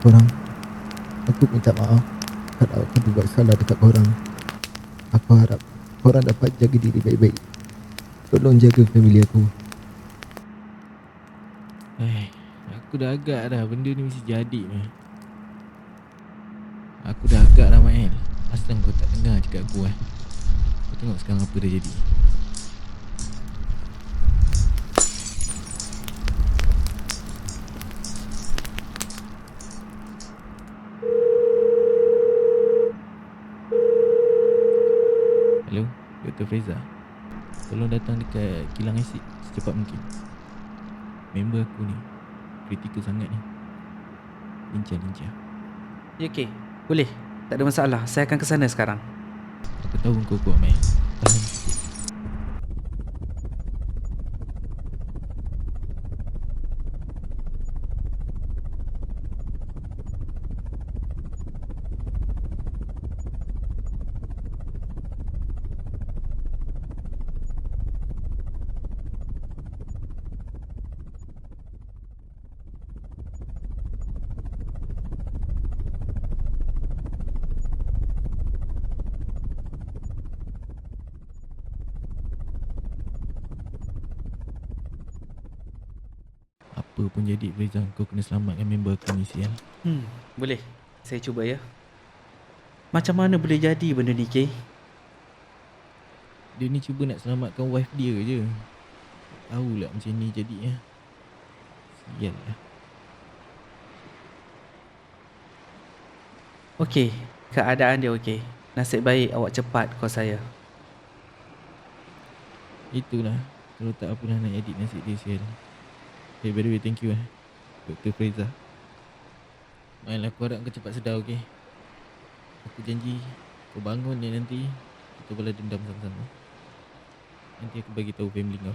Korang Aku minta maaf Kalau aku buat salah dekat korang Aku harap Korang dapat jaga diri baik-baik Tolong jaga family aku Eh, aku dah agak dah benda ni mesti jadi ni. Aku dah agak dah Mael. Asal kau tak dengar cakap aku eh. Kau tengok sekarang apa dah jadi. Hello, Dr. Freza. Tolong datang dekat kilang asid secepat mungkin. Member aku ni Kritikal sangat ni Lincah-lincah Ya, okey. Boleh. Tak ada masalah. Saya akan ke sana sekarang. Aku tahu kau kuat Mai Tahan Apa pun jadi Freza Kau kena selamatkan member aku ni sial Hmm, boleh. Saya cuba ya. Macam mana boleh jadi benda ni, Kay? Dia ni cuba nak selamatkan wife dia je Tahu lah macam ni jadi ya Sial lah Okey, keadaan dia okey. Nasib baik awak cepat call saya. Itulah Kalau tak apa dah nak edit nasib dia sial Hey by the way thank you eh. Dr. Freza. Main aku harap kau cepat sedar okay Aku janji Kau bangun ni nanti Kita balas dendam sama-sama. Nanti aku bagi tahu family kau